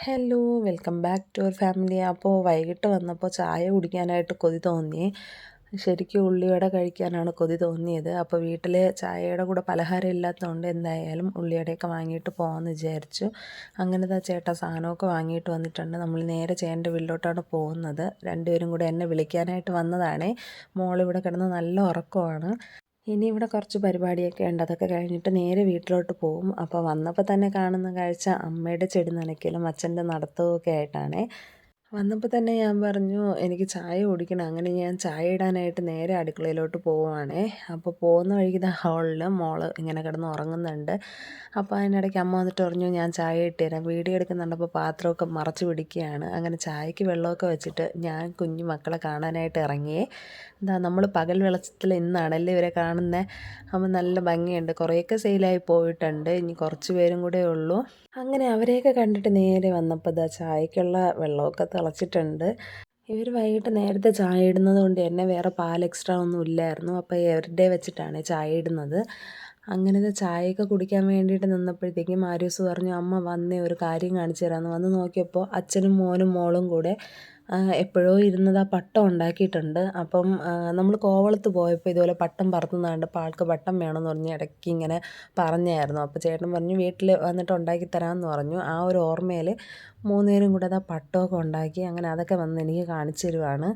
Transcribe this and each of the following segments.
Hello welcome back to our family അപ്പോൾ വൈകിട്ട് വന്നപ്പോൾ ചായ കുടിക്കാനായിട്ട് കൊതി തോന്നി. ശരിക്കും ഉള്ളിവട കഴിക്കാനാണ് കൊതി തോന്നിയത്. അപ്പോൾ വീട്ടിൽ ചായയുടെ കൂടെ പലഹാരം ഇല്ലാത്തതുകൊണ്ട് എന്തായാലും ഉള്ളിവടയൊക്കെ വാങ്ങിയിട്ട് പോകാമെന്ന് വിചാരിച്ചു. അങ്ങനത്തെ ചേട്ടാ സാധനമൊക്കെ വാങ്ങിയിട്ട് വന്നിട്ടുണ്ട്. നമ്മൾ നേരെ ചേട്ടന്റെ വീട്ടിലോട്ടാണ് പോകുന്നത്. രണ്ടുപേരും കൂടെ എന്നെ വിളിക്കാനായിട്ട് വന്നതാണേ. മോളിവിടെ കിടന്ന് നല്ല ഉറക്കമാണ്. ഇനി ഇവിടെ കുറച്ച് പരിപാടിയൊക്കെ ഉണ്ട്. അതൊക്കെ കഴിഞ്ഞിട്ട് നേരെ വീട്ടിലോട്ട് പോകും. അപ്പോൾ വന്നപ്പോൾ തന്നെ കാണുന്ന കാഴ്ച അമ്മയുടെ ചെടി നനയ്ക്കലും അച്ഛന്റെ നടത്തവും ഒക്കെ ആയിട്ടാണേ. വന്നപ്പോൾ തന്നെ ഞാൻ പറഞ്ഞു എനിക്ക് ചായ കുടിക്കണം. അങ്ങനെ ഞാൻ ചായ ഇടാനായിട്ട് നേരെ അടുക്കളയിലോട്ട് പോവുകയാണേ അപ്പോൾ പോകുന്ന വഴിക്ക് ഹാളിൽ മോൾ ഇങ്ങനെ കിടന്ന് ഉറങ്ങുന്നുണ്ട്. അപ്പോൾ അതിനിടയ്ക്ക് അമ്മ വന്നിട്ട് പറഞ്ഞു ഞാൻ ചായ ഇട്ട് തരാം വീഡിയോ എടുക്കുന്നുണ്ടപ്പോൾ പാത്രമൊക്കെ മറച്ച് പിടിക്കുകയാണ്. അങ്ങനെ ചായക്ക് വെള്ളമൊക്കെ വെച്ചിട്ട് ഞാൻ കുഞ്ഞു മക്കളെ കാണാനായിട്ട് ഇറങ്ങിയേ എന്താ നമ്മൾ പകൽ വെളിച്ചത്തിൽ ഇന്നാണല്ലേ ഇവരെ കാണുന്നത് അപ്പോൾ നല്ല ഭംഗിയുണ്ട്. കുറേയൊക്കെ സെയിലായി പോയിട്ടുണ്ട്. ഇനി കുറച്ച് പേരും കൂടെ ഉള്ളൂ. അങ്ങനെ അവരെയൊക്കെ കണ്ടിട്ട് നേരെ വന്നപ്പോൾ ഇതാ ചായക്കുള്ള വെള്ളമൊക്കെ തിളച്ചിട്ടുണ്ട്. ഇവർ വൈകിട്ട് നേരത്തെ ചായ ഇടുന്നത് കൊണ്ട് തന്നെ വേറെ പാൽ എക്സ്ട്രാ ഒന്നും ഇല്ലായിരുന്നു. അപ്പോൾ എവറിഡേ വെച്ചിട്ടാണ് ചായ ഇടുന്നത്. അങ്ങനത്തെ ചായയൊക്കെ കുടിക്കാൻ വേണ്ടിയിട്ട് നിന്നപ്പോഴത്തേക്കും ആര്യൂസ് പറഞ്ഞു അമ്മ വന്നേ ഒരു കാര്യം കാണിച്ചു തരാമെന്ന് വന്ന് നോക്കിയപ്പോൾ അച്ഛനും മോനും മോളും കൂടെ എപ്പോഴോ ഇരുന്നത് ആ പട്ടം ഉണ്ടാക്കിയിട്ടുണ്ട്. അപ്പം നമ്മൾ കോവളത്ത് പോയപ്പോൾ ഇതുപോലെ പട്ടം പറത്തുന്നത് കണ്ടപ്പോൾ ആൾക്ക് പട്ടം വേണമെന്ന് പറഞ്ഞ് ഇടയ്ക്ക് ഇങ്ങനെ പറഞ്ഞായിരുന്നു. അപ്പോൾ ചേട്ടൻ പറഞ്ഞു വീട്ടിൽ വന്നിട്ട് ഉണ്ടാക്കി തരാമെന്ന് പറഞ്ഞു. ആ ഒരു ഓർമ്മയിൽ മൂന്നുപേരും കൂടെ ആ പട്ടമൊക്കെ ഉണ്ടാക്കി അങ്ങനെ അതൊക്കെ വന്ന് എനിക്ക് കാണിച്ചു തരുവാണ്.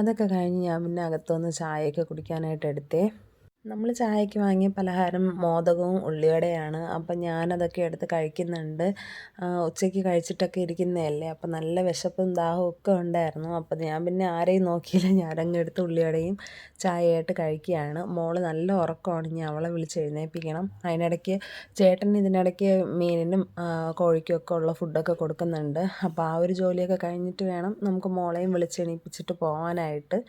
അതൊക്കെ കഴിഞ്ഞ് ഞാൻ പിന്നെ അകത്തുനിന്ന് ചായയൊക്കെ കുടിക്കാനായിട്ട് എടുത്തേ. നമ്മൾ ചായയ്ക്ക് വാങ്ങിയ പലഹാരം മോദകവും ഉള്ളിവടയാണ്. അപ്പം ഞാനതൊക്കെ എടുത്ത് കഴിക്കുന്നുണ്ട്. ഉച്ചയ്ക്ക് കഴിച്ചിട്ടൊക്കെ ഇരിക്കുന്നതല്ലേ? അപ്പം നല്ല വിശപ്പും ദാഹവും ഒക്കെ ഉണ്ടായിരുന്നു. അപ്പം ഞാൻ പിന്നെ ആരെയും നോക്കിയില്ല. ഞാനങ്ങെടുത്ത് ഉള്ളിവടയും ചായയായിട്ട് കഴിക്കുകയാണ്. മോൾ നല്ല ഉറക്കമാണ്. ഇനി അവളെ വിളിച്ച് എഴുന്നേൽപ്പിക്കണം. അതിനിടയ്ക്ക് ചേട്ടൻ ഇതിനിടയ്ക്ക് മീനിനും കോഴിക്കും ഒക്കെ ഉള്ള ഫുഡൊക്കെ കൊടുക്കുന്നുണ്ട്. അപ്പോൾ ആ ഒരു ജോലിയൊക്കെ കഴിഞ്ഞിട്ട് വേണം നമുക്ക് മോളെയും വിളിച്ചെണീപ്പിച്ചിട്ട് പോകാനായിട്ട്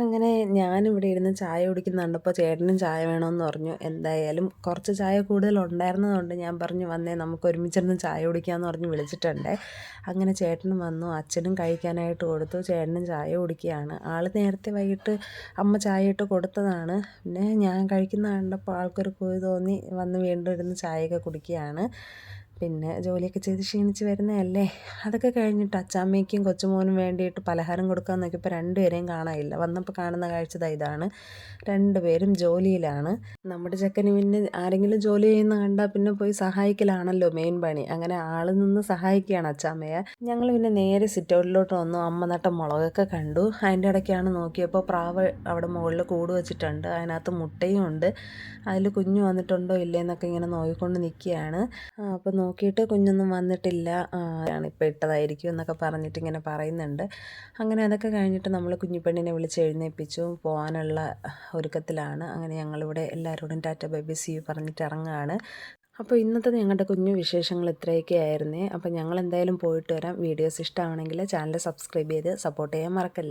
അങ്ങനെ ഞാനിവിടെ ഇരുന്ന് ചായ കുടിക്കുന്ന കണ്ടപ്പോൾ ചേട്ടനും ചായ വേണമെന്ന് പറഞ്ഞു. എന്തായാലും കുറച്ച് ചായ കൂടുതൽ ഉണ്ടായിരുന്നതുകൊണ്ട് ഞാൻ പറഞ്ഞു വന്നേ നമുക്ക് ഒരുമിച്ചിരുന്ന് ചായ കുടിക്കാമെന്ന് പറഞ്ഞ് വിളിച്ചിട്ടുണ്ട്. അങ്ങനെ ചേട്ടനും വന്നു അച്ഛനും കഴിക്കാനായിട്ട് കൊടുത്തു. ചേട്ടനും ചായ കുടിക്കുകയാണ്. ആൾ നേരത്തെ വൈകിട്ട് അമ്മ ചായ ഇട്ട് കൊടുത്തതാണ്. പിന്നെ ഞാൻ കഴിക്കുന്ന കണ്ടപ്പോൾ ആൾക്കൊരു കൊതി തോന്നി വന്ന് വീണ്ടും ഇരുന്ന് ചായയൊക്കെ കുടിക്കുകയാണ്. പിന്നെ ജോലിയൊക്കെ ചെയ്ത് ക്ഷീണിച്ച് വരുന്നതല്ലേ? അതൊക്കെ കഴിഞ്ഞിട്ട് അച്ചാമ്മയ്ക്കും കൊച്ചുമോനും വേണ്ടിയിട്ട് പലഹാരം കൊടുക്കാൻ നോക്കിയപ്പോൾ രണ്ടുപേരെയും കാണാനില്ല. വന്നപ്പോൾ കാണുന്ന കാഴ്ച ഇതാണ്. രണ്ടുപേരും ജോലിയിലാണ്. നമ്മുടെ ചെക്കന് പിന്നെ ആരെങ്കിലും ജോലി ചെയ്യുന്ന കണ്ടാൽ പിന്നെ പോയി സഹായിക്കലാണല്ലോ മെയിൻ പണി. അങ്ങനെ ആൾ നിന്ന് സഹായിക്കുകയാണ് അച്ചാമ്മയെ. ഞങ്ങൾ പിന്നെ നേരെ സിറ്റൗട്ടിലോട്ട് വന്നു. അമ്മ നട്ട മുളകൊക്കെ കണ്ടു. അതിന്റെ ഇടയ്ക്കാണ് നോക്കിയപ്പോൾ പ്രാവ് അവിടെ മുകളിൽ കൂട് വെച്ചിട്ടുണ്ട്. അതിനകത്ത് മുട്ടയും ഉണ്ട്. അതിൽ കുഞ്ഞു വന്നിട്ടുണ്ടോ ഇല്ലേന്നൊക്കെ ഇങ്ങനെ നോക്കിക്കൊണ്ട് നിൽക്കുകയാണ് അപ്പോൾ നോക്കിയിട്ട് കുഞ്ഞൊന്നും വന്നിട്ടില്ല. ആണ് ഇപ്പോൾ ഇട്ടതായിരിക്കും എന്നൊക്കെ പറഞ്ഞിട്ട് ഇങ്ങനെ പറയുന്നുണ്ട്. അങ്ങനെ അതൊക്കെ കഴിഞ്ഞിട്ട് നമ്മൾ കുഞ്ഞിപ്പെണ്ണിനെ വിളിച്ച് എഴുന്നേൽപ്പിച്ചു പോകാനുള്ള ഒരുക്കത്തിലാണ്. അങ്ങനെ ഞങ്ങളിവിടെ എല്ലാവരോടും ടാറ്റ ബൈബി സി പറഞ്ഞിട്ട് ഇറങ്ങുകയാണ് അപ്പോൾ ഇന്നത്തെ ഞങ്ങളുടെ കുഞ്ഞു വിശേഷങ്ങൾ ഇത്രയൊക്കെ ആയിരുന്നേ. അപ്പോൾ ഞങ്ങൾ എന്തായാലും പോയിട്ട് വരാം. വീഡിയോസ് ഇഷ്ടമാണെങ്കിൽ ചാനൽ സബ്സ്ക്രൈബ് ചെയ്ത് സപ്പോർട്ട് ചെയ്യാൻ മറക്കല്ലേ.